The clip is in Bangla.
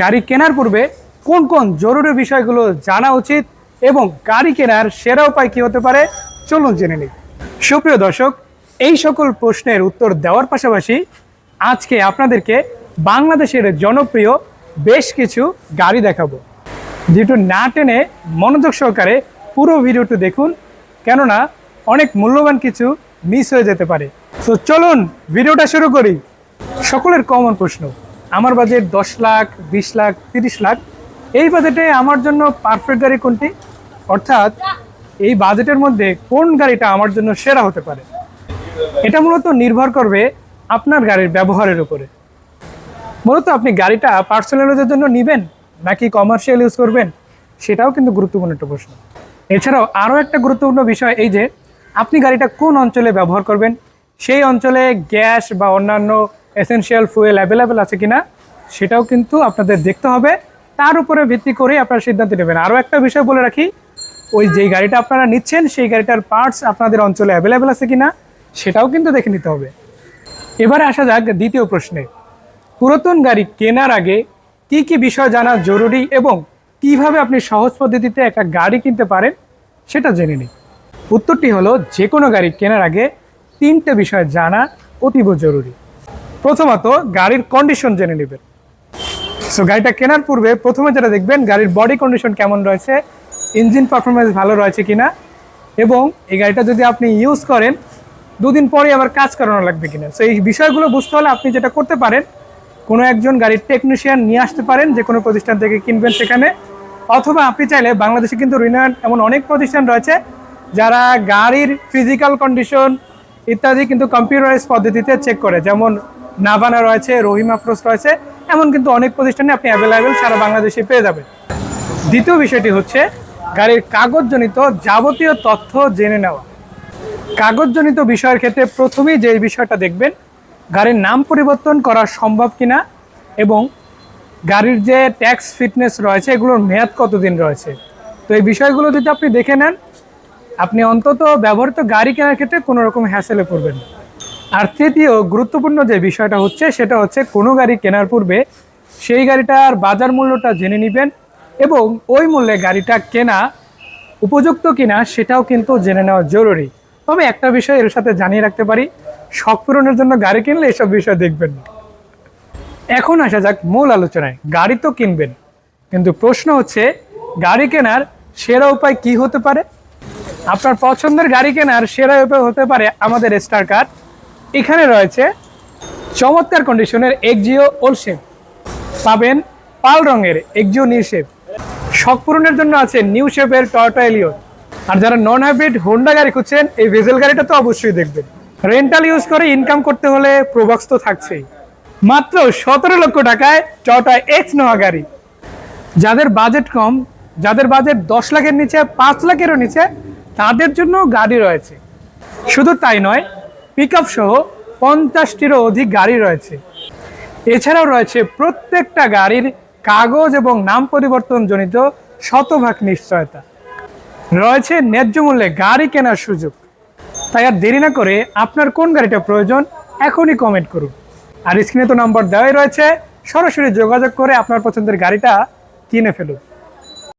গাড়ি কেনার পূর্বে কোন কোন জরুরি বিষয়গুলো জানা উচিত এবং গাড়ি কেনার সেরা উপায় কী হতে পারে, চলুন জেনে নিই। সুপ্রিয় দর্শক, এই সকল প্রশ্নের উত্তর দেওয়ার পাশাপাশি আজকে আপনাদেরকে বাংলাদেশের জনপ্রিয় বেশ কিছু গাড়ি দেখাবো। যেটু না টেনে মনোযোগ সহকারে পুরো ভিডিওটি দেখুন, কেননা অনেক মূল্যবান কিছু মিস হয়ে যেতে পারে। তো চলুন ভিডিওটা শুরু করি। সকলের কমন প্রশ্ন। আমার বাজেট দশ লাখ, বিশ লাখ, তিরিশ লাখ। এই বাজেটে আমার জন্য পারফেক্ট গাড়ি কোনটি? অর্থাৎ এই বাজেটের মধ্যে কোন গাড়িটা আমার জন্য সেরা হতে পারে? এটা মূলত নির্ভর করবে আপনার গাড়ির ব্যবহারের উপরে। মূলত আপনি গাড়িটা পার্সোনাল ইউজের জন্য নেবেন নাকি কমার্শিয়াল ইউজ করবেন? সেটাও কিন্তু গুরুত্বপূর্ণ একটা প্রশ্ন। এছাড়াও আরও একটা গুরুত্বপূর্ণ বিষয় এই যে, আপনি গাড়িটা কোন অঞ্চলে ব্যবহার করবেন? সেই অঞ্চলে গ্যাস বা অন্যান্য এসেনশিয়াল ফুয়েল অ্যাভেলেবেল আছে কিনা, সেটাও কিন্তু আপনাদের দেখতে হবে। তার উপরে ভিত্তি করে আপনারা সিদ্ধান্ত নেবেন। আরও একটা বিষয় বলে রাখি, ওই যেই গাড়িটা আপনারা নিচ্ছেন, সেই গাড়িটার পার্টস আপনাদের অঞ্চলে অ্যাভেলেবেল আছে কিনা, সেটাও কিন্তু দেখে নিতে হবে। এবারে আসা যাক দ্বিতীয় প্রশ্নে, পুরাতন গাড়ি কেনার আগে কি কি বিষয় জানা জরুরি এবং কীভাবে আপনি সহজ পদ্ধতিতে একটা গাড়ি কিনতে পারেন, সেটা জেনে নিন উত্তরটি হলো, যে কোনো গাড়ি কেনার আগে তিনটে বিষয় জানা অতীব জরুরি। প্রথমত গাড়ির কন্ডিশন জেনে নেবেন। সো গাড়িটা কেনার পূর্বে প্রথমে যেটা দেখবেন, গাড়ির বডি কন্ডিশন কেমন রয়েছে ইঞ্জিন পারফরমেন্স ভালো রয়েছে কিনা, এবং এই গাড়িটা যদি আপনি ইউজ করেন, দুদিন পরে আবার কাজ করানো লাগবে কিনা। সো এই বিষয়গুলো বুঝতে হলে আপনি যেটা করতে পারেন, কোনো একজন গাড়ির টেকনিশিয়ান নিয়ে আসতে পারেন, যে কোনো প্রতিষ্ঠান থেকে কিনবেন সেখানে, অথবা আপনি চাইলে বাংলাদেশে কিন্তু রিনায়ন এমন অনেক প্রতিষ্ঠান রয়েছে, যারা গাড়ির ফিজিক্যাল কন্ডিশন ইত্যাদি কিন্তু কম্পিউটারাইজ পদ্ধতিতে চেক করে। যেমন নাভানা রয়েছে, রহিমা আফরোজ রয়েছে, এমন কিন্তু অনেক প্রতিষ্ঠানে আপনি অ্যাভেলেবেল সারা বাংলাদেশে পেয়ে যাবেন। দ্বিতীয় বিষয়টি হচ্ছে, গাড়ির কাগজজনিত যাবতীয় তথ্য জেনে নেওয়া। কাগজজনিত বিষয়ের ক্ষেত্রে প্রথমেই যে বিষয়টা দেখবেন, গাড়ির নাম পরিবর্তন করা সম্ভব কিনা এবং গাড়ির যে ট্যাক্স ফিটনেস রয়েছে, এগুলোর মেয়াদ কতদিন রয়েছে? তো এই বিষয়গুলো যদি আপনি দেখে নেন, আপনি অন্তত ব্যবহৃত গাড়ি কেনার ক্ষেত্রে কোনো রকম হ্যাসেলে পড়বেন না। আর তৃতীয় গুরুত্বপূর্ণ যে বিষয়টা হচ্ছে, সেটা হচ্ছে কোনো গাড়ি কেনার পূর্বে সেই গাড়িটার বাজার মূল্যটা জেনে নেবেন এবং ওই মূল্যে গাড়িটা কেনা উপযুক্ত কিনা সেটাও কিন্তু জেনে নেওয়া জরুরি। তবে একটা বিষয় এর সাথে জানিয়ে রাখতে পারি, শখ পূরণের জন্য গাড়ি কিনলে এসব বিষয় দেখবেন না। এখন আসা যাক মূল আলোচনায়, গাড়ি তো কিনবেন, কিন্তু প্রশ্ন হচ্ছে গাড়ি কেনার সেরা উপায় কি হতে পারে? আপনার পছন্দের গাড়ি কেনার সেরা উপায় হতে পারে আমাদের স্টার কার এখানে রয়েছে চমৎকার কন্ডিশনের এক্সিও ওলশেপ পাবেন পাল রঙের এক্সিও নিউ শেপ শখ পূরণের জন্য আছে নিউ শেপের টয়টা এলিয়ন আর যারা নন হাইব্রিড হোন্ডা গাড়ি খুঁজছেন, এই ভেজেল গাড়িটা তো অবশ্যই দেখবেন। রেন্টাল ইউজ করে ইনকাম করতে হলে প্রবক্স তো থাকছেই। মাত্র সতেরো লক্ষ টাকায় টয়টা এক্স নোয়া গাড়ি। যাদের বাজেট কম, যাদের বাজেট দশ লাখের নিচে, পাঁচ লাখেরও নিচে, তাদের জন্য গাড়ি রয়েছে। শুধু তাই নয় পিক সহ পঞ্চাশটিরও অধিক গাড়ি রয়েছে। এছাড়াও রয়েছে প্রত্যেকটা গাড়ির কাগজ এবং নাম পরিবর্তন জনিত শতভাগ নিশ্চয়তা। রয়েছে ন্যায্য মূল্যে গাড়ি কেনার সুযোগ। তাই আর দেরি না করে আপনার কোন গাড়িটা প্রয়োজন এখনই কমেন্ট করুন। আর স্ক্রিনে তো নাম্বার দেওয়াই রয়েছে, সরাসরি যোগাযোগ করে আপনার পছন্দের গাড়িটা কিনে ফেলুন।